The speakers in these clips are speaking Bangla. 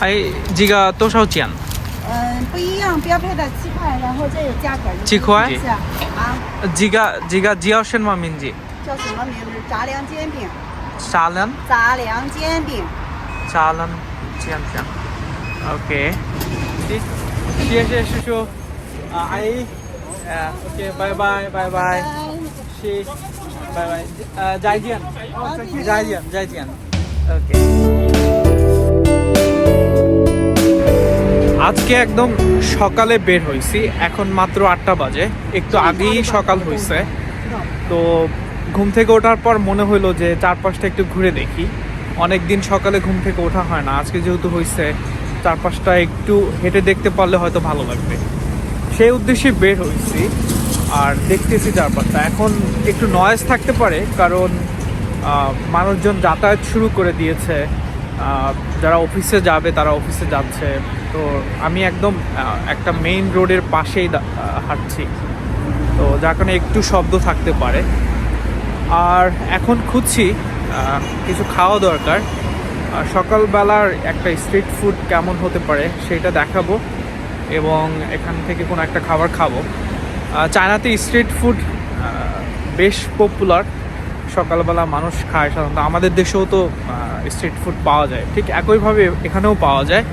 哎，这个多少钱？嗯，不一样，标配的七块，然后这有价格。七块是啊，啊，这个这个叫什么名字？叫什么名字？杂粮煎饼，沙兰杂粮煎饼。沙兰这样这样。OK，谢谢叔叔。啊，阿姨，呃，OK，拜拜拜拜，谢，拜拜，呃，再见，再见再见，OK。 আজকে একদম সকালে বের হয়েছি এখন মাত্র আটটা বাজে। একটু আগেই সকাল হয়েছে তো ঘুম থেকে ওঠার পর মনে হলো যে চারপাশটা একটু ঘুরে দেখি। অনেক দিন সকালে ঘুম থেকে ওঠা হয় না। আজকে যেহেতু হয়েছে চারপাশটা একটু হেঁটে দেখতে পারলে হয়তো ভালো লাগবে। সেই উদ্দেশ্যে বের হয়েছি আর দেখতেছি চারপাশটা। এখন একটু নয়েজ থাকতে পারে, কারণ মানুষজন যাতায়াত শুরু করে দিয়েছে। যারা অফিসে যাবে, তারা অফিসে যাচ্ছে। তো আমি একদম একটা মেইন রোডের পাশেই হাঁটছি। তো যার কারণে একটু শব্দ থাকতে পারে। আর এখন খুঁজছি কিছু খাওয়া দরকার। সকালবেলার একটা স্ট্রিট ফুড কেমন হতে পারে সেটা দেখাবো এবং এখান থেকে কোনো একটা খাবার খাব। চায়নাতে স্ট্রিট ফুড বেশ পপুলার সকালবেলা মানুষ খায় সাধারণত। আমাদের দেশেও তো স্ট্রিট ফুড পাওয়া যায়। ঠিক একইভাবে এখানেও পাওয়া যায়।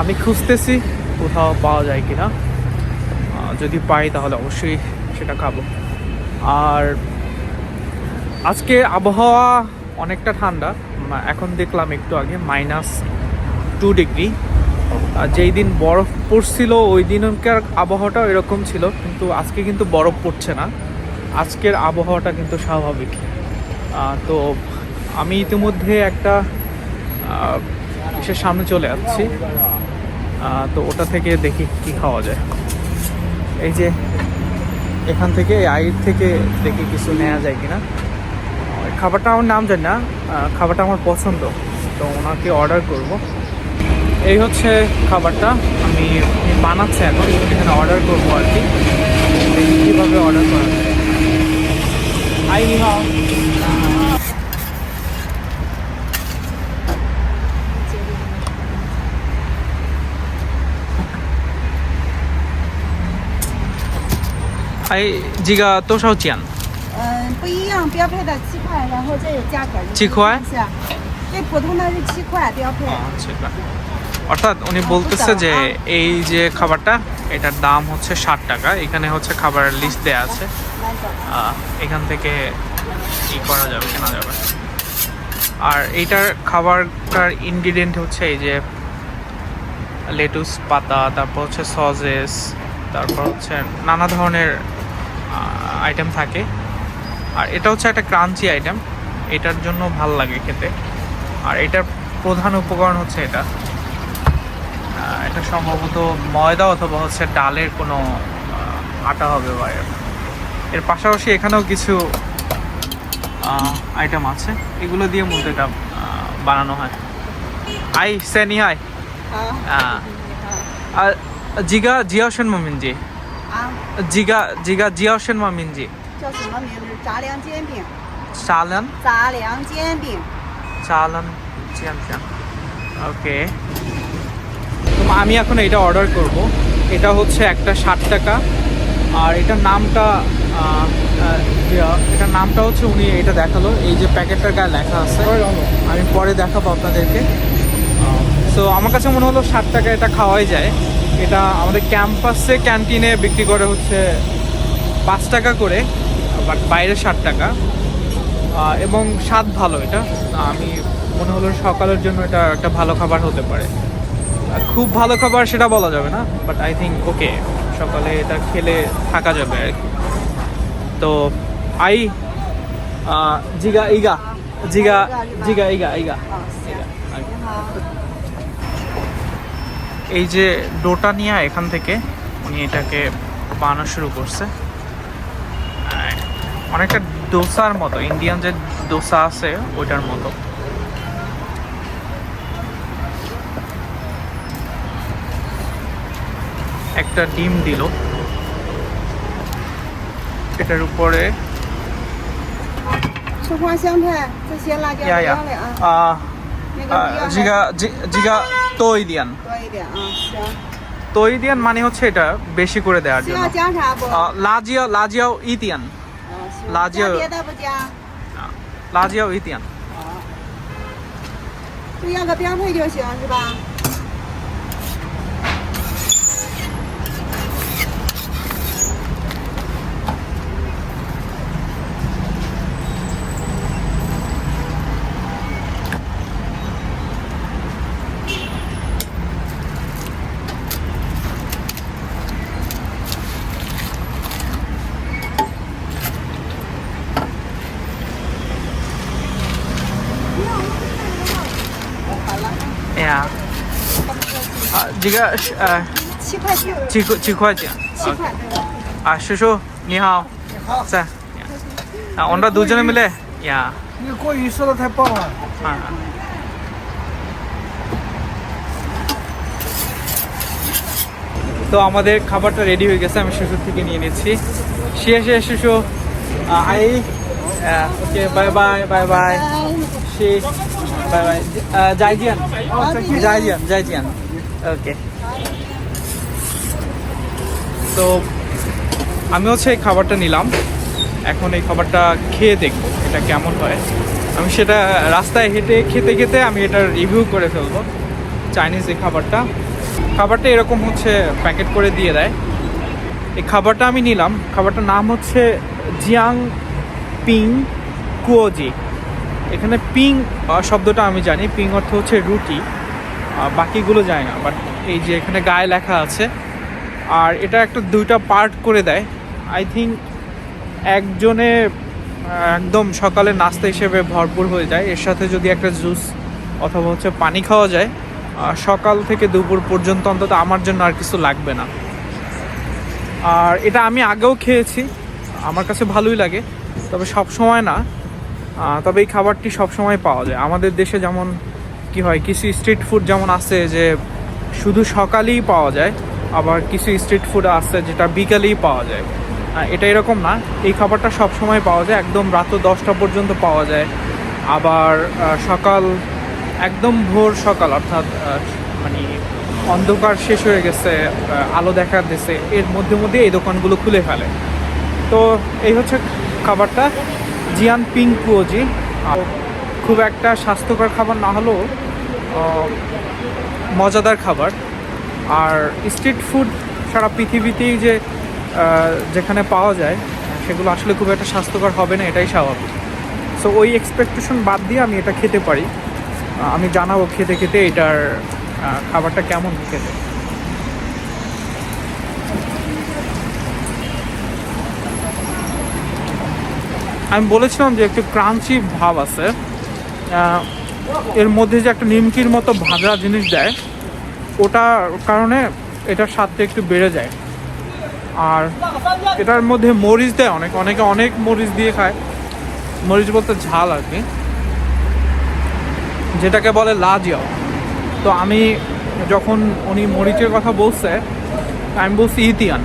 আমি খুঁজতেছি কোথাও পাওয়া যায় কিনা। আহ, যদি পাই তাহলে অবশ্যই সেটা খাব। আর আজকে আবহাওয়া অনেকটা ঠান্ডা। এখন দেখলাম একটু আগে মাইনাস টু ডিগ্রি যেই দিন বরফ পড়ছিল ওই দিনকার আবহাওয়াটাও এরকম ছিল। কিন্তু আজকে কিন্তু বরফ পড়ছে না। আজকের আবহাওয়াটা কিন্তু স্বাভাবিক। তো আমি ইতিমধ্যে একটা ইসের সামনে চলে যাচ্ছি তো ওটা থেকে দেখি কি খাওয়া যায়। এই যে, এখান থেকে আইর থেকে দেখি কিছু নেওয়া যায় কিনা। খাবারটা আমার নাম জানি না খাবারটা আমার পছন্দ। তো ওনাকে অর্ডার করব। এই হচ্ছে খাবারটা, আমি বানাচ্ছে এখন। এখানে অর্ডার করব আর কি। কীভাবে অর্ডার করা 哎，你好。哎，这个多少钱？嗯，不一样，标配的七块，然后这有价格。七块？是，这普通的是七块，标配。啊，七块。অর্থাৎ উনি বলতেছে যে এই যে খাবারটা এটার দাম হচ্ছে ষাট টাকা। এখানে হচ্ছে খাবারের লিস্ট দেওয়া আছে। এখান থেকে ই করা যাবে কেনা যাবে। আর এইটার খাবারটার ইনগ্রিডিয়েন্ট হচ্ছে এই যে লেটুস পাতা তারপর হচ্ছে সজেস তারপর হচ্ছে নানা ধরনের আইটেম থাকে। আর এটা হচ্ছে একটা ক্রাঞ্চি আইটেম এটার জন্য ভালো লাগে খেতে। আর এটার প্রধান উপকরণ হচ্ছে এটা। এটা সম্ভবত ময়দা অথবা হচ্ছে ডালের কোনো আটা হবে বা এর পাশাপাশি এখানেও কিছু আইটেম আছে। এগুলো দিয়ে মূলত এটা বানানো হয়। আই সেনি হাই। জিগা জিয়া হোসেন মামিন জি জিগা জিগা জিয়া হোসেন মামিন জি চালান? চালান ওকে। আমি এখন এটা অর্ডার করব। এটা হচ্ছে একটা ষাট টাকা। আর এটার নামটা এটার নামটা হচ্ছে উনি এটা দেখাল। এই যে প্যাকেটটার গায়ে লেখা আছে। আমি পরে দেখাবো আপনাদেরকে। তো আমার কাছে মনে হলো ষাট টাকা এটা খাওয়াই যায়। এটা আমাদের ক্যাম্পাসে ক্যান্টিনে বিক্রি করে হচ্ছে পাঁচ টাকা করে বাট বাইরে ষাট টাকা। এবং স্বাদ ভালো এটা। আমি মনে হলো সকালের জন্য এটা একটা ভালো খাবার হতে পারে। খুব ভালো খাবার সেটা বলা যাবে না বাট আই থিঙ্ক ওকে সকালে এটা খেলে থাকা যাবে আর কি। তো আই জিগা ইগা, জিগা জিগা ইগা ইগা এই যে ডোটা নিয়ে এখান থেকে, উনি এটাকে বানানো শুরু করছে। অনেকটা ডোসার মতো, ইন্ডিয়ান যে ডোসা আছে, ওইটার মতো। একটা ডিম দিল এটার উপরে 葱花香菜这些辣椒不呀呀要了啊。啊 那个 আহ, 不要 জিগা জি- জিগা তৈ দিয়ান 多一点啊，行。 তৈ দিয়ান মানে হচ্ছে এটা বেশি করে দেওয়ার 需 জন্য 要加啥不？ আহ, লাজিয়াও লাজিয়াও ইতিয়ান 啊，行。辣椒加别的不加？ লাজিয়াও ইতিয়ান 好。就要个标配就行是吧？ 呀，啊，这个是呃七块九，几块几块钱？七块对吧？啊，叔叔你好，在啊，আমরা দুজনে মিলে ইয়া 那个过鱼说的太棒了， হ্যাঁ তো আমাদের খাবারটা রেডি হয়ে গেছে আমি শিশুর থেকে নিয়ে নিচ্ছি শেষে শিশু I okay bye bye bye bye say by bye যাই জিয়ান যাই জিয়ান যাই জিয়ান ওকে তো আমি হচ্ছে এই খাবারটা নিলাম। এখন এই খাবারটা খেয়ে দেখব এটা কেমন হয়। আমি সেটা রাস্তায় হেঁটে খেতে খেতে আমি এটা রিভিউ করে ফেলব চাইনিজ এই খাবারটা। খাবারটা এরকম হচ্ছে প্যাকেট করে দিয়ে দেয়। এই খাবারটা আমি নিলাম। খাবারটার নাম হচ্ছে জিয়াং পিং কুয়োজি। এখানে পিং শব্দটা আমি জানি, পিং অর্থ হচ্ছে রুটি বাকিগুলো যায় না বাট এই যে এখানে গায়ে লেখা আছে, আর এটা একটা দুইটা পার্ট করে দেয়। আই থিঙ্ক একজনে একদম সকালে নাস্তা হিসেবে ভরপুর হয়ে যায়, এর সাথে যদি একটা জুস অথবা হচ্ছে পানি খাওয়া যায় সকাল থেকে দুপুর পর্যন্ত অন্তত আমার জন্য আর কিছু লাগবে না। আর এটা আমি আগেও খেয়েছি, আমার কাছে ভালোই লাগে, তবে সব সময় না তবে এই খাবারটি সব সময় পাওয়া যায়। আমাদের দেশে যেমন কি হয়, কিছু স্ট্রিট ফুড যেমন আছে যে শুধু সকালেই পাওয়া যায়, আবার কিছু স্ট্রিট ফুড আছে যেটা বিকালেই পাওয়া যায়। এটা এরকম না, এই খাবারটা সব সময় পাওয়া যায়, একদম রাত দশটা পর্যন্ত পাওয়া যায়। আবার সকাল, একদম ভোর সকাল অর্থাৎ মানে অন্ধকার শেষ হয়ে গেছে আলো দেখা দিছে, এর মধ্যে মধ্যে এই দোকানগুলো খুলে ফেলে। তো এই হচ্ছে খাবারটা। জিয়ান পিং কুয়োজি খুব একটা স্বাস্থ্যকর খাবার না হলেও মজাদার খাবার। আর স্ট্রিট ফুড সারা পৃথিবীতেই যে যেখানে পাওয়া যায়, সেগুলো আসলে খুব একটা স্বাস্থ্যকর হবে না, এটাই স্বাভাবিক। সো ওই এক্সপেকটেশন বাদ দিয়ে আমি এটা খেতে পারি। আমি জানাব খেতে খেতে এটার খাবারটা কেমন খেতে। আমি বলেছিলাম যে একটু ক্রাঞ্চি ভাব আছে। এর মধ্যে যে একটা নিমকির মতো ভাজা জিনিস দেয়, ওটার কারণে এটার স্বাদটা একটু বেড়ে যায়। আর এটার মধ্যে মরিচ দেয় অনেক, অনেকে অনেক মরিচ দিয়ে খায়। মরিচ বলতে ঝাল আর কি। যেটাকে বলে লাজিয়াও। তো আমি যখন উনি মরিচের কথা বলছে, আমি বলছি ইতিয়ান।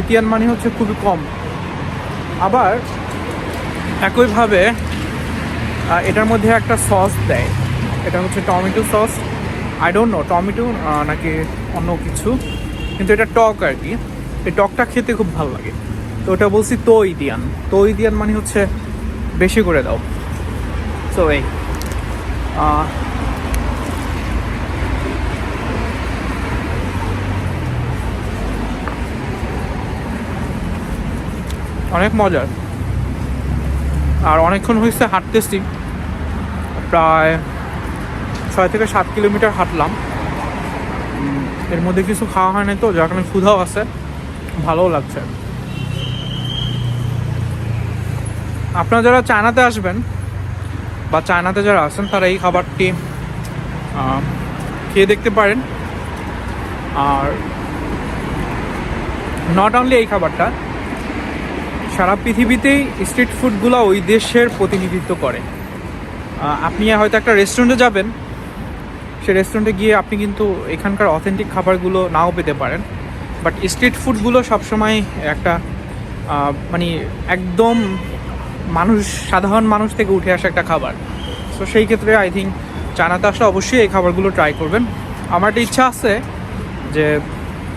ইতিয়ান মানে হচ্ছে খুবই কম। আবার একইভাবে এটার মধ্যে একটা সস দেয়। এটা হচ্ছে tomato sauce I don't know tomato নাকি অন্য কিছু, কিন্তু এটা টক আর কি। এই টকটা খেতে খুব ভালো লাগে। তো ওটা বলছি তৈ দিয়ান তৈ দিয়ান মানে হচ্ছে বেশি করে দাও। সো এই অনেক মজার। আর অনেকক্ষণ হয়েছে হাঁটতেছি। প্রায় ছয় থেকে সাত কিলোমিটার হাঁটলাম। এর মধ্যে কিছু খাওয়া হয় নাই তো, যার কারণে ক্ষুধাও আছে, ভালোও লাগছে। আপনারা যারা চায়নাতে আসবেন বা চায়নাতে যারা আছেন, তারা এই খাবারটি খেয়ে দেখতে পারেন। আর নট অনলি এই খাবারটা সারা পৃথিবীতেই স্ট্রিট ফুডগুলো ওই দেশের প্রতিনিধিত্ব করে। আপনি হয়তো একটা রেস্টুরেন্টে যাবেন। সে রেস্টুরেন্টে গিয়ে আপনি কিন্তু এখানকার অথেন্টিক খাবারগুলো নাও পেতে পারেন। বাট স্ট্রিট ফুডগুলো সবসময় একটা মানে একদম মানুষ, সাধারণ মানুষ থেকে উঠে আসা একটা খাবার। সো সেই ক্ষেত্রে আই থিঙ্ক চায়নাতে আসলে অবশ্যই এই খাবারগুলো ট্রাই করবেন। আমার একটা ইচ্ছা আছে যে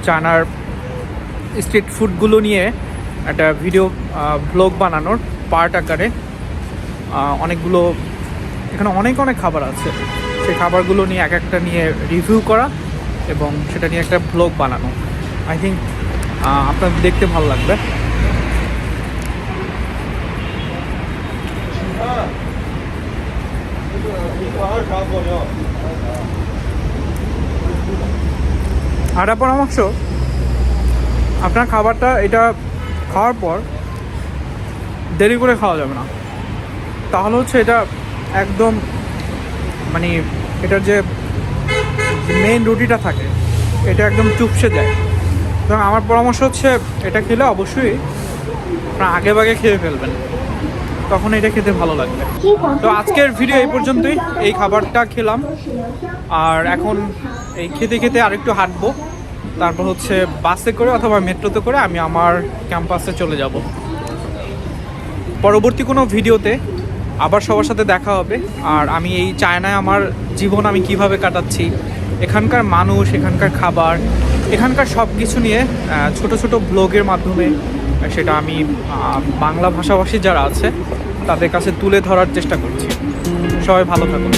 চায়নার স্ট্রিট ফুডগুলো নিয়ে একটা ভিডিও ব্লগ বানানোর পার্ট আকারে অনেকগুলো, এখানে অনেক অনেক খাবার আছে। সেই খাবারগুলো নিয়ে এক একটা নিয়ে রিভিউ করা এবং সেটা নিয়ে একটা ব্লগ বানানো। আই থিঙ্ক আপনার দেখতে ভালো লাগবে। আর পরামর্শ, আপনার খাবারটা, এটা খাওয়ার পর দেরি করে খাওয়া যাবে না। তাহলে হচ্ছে এটা একদম মানে এটার যে মেন রুটিটা থাকে, এটা একদম চুপসে যায়। এবং আমার পরামর্শ হচ্ছে এটা খেলে অবশ্যই আগে ভাগে খেয়ে ফেলবেন। তখন এটা খেতে ভালো লাগবে। তো আজকের ভিডিও এই পর্যন্তই। এই খাবারটা খেলাম। আর এখন এই খেতে খেতে আরেকটু হাঁটবো। তারপর হচ্ছে বাসে করে অথবা মেট্রোতে করে আমি আমার ক্যাম্পাসে চলে যাব। পরবর্তী কোনো ভিডিওতে আবার সবার সাথে দেখা হবে। আর আমি এই চায়নায় আমার জীবন আমি কীভাবে কাটাচ্ছি, এখানকার মানুষ, এখানকার খাবার, এখানকার সব কিছু নিয়ে ছোট ছোট ব্লগের মাধ্যমে সেটা আমি বাংলা ভাষাভাষী যারা আছে, তাদের কাছে তুলে ধরার চেষ্টা করছি। সবাই ভালো থাকুন।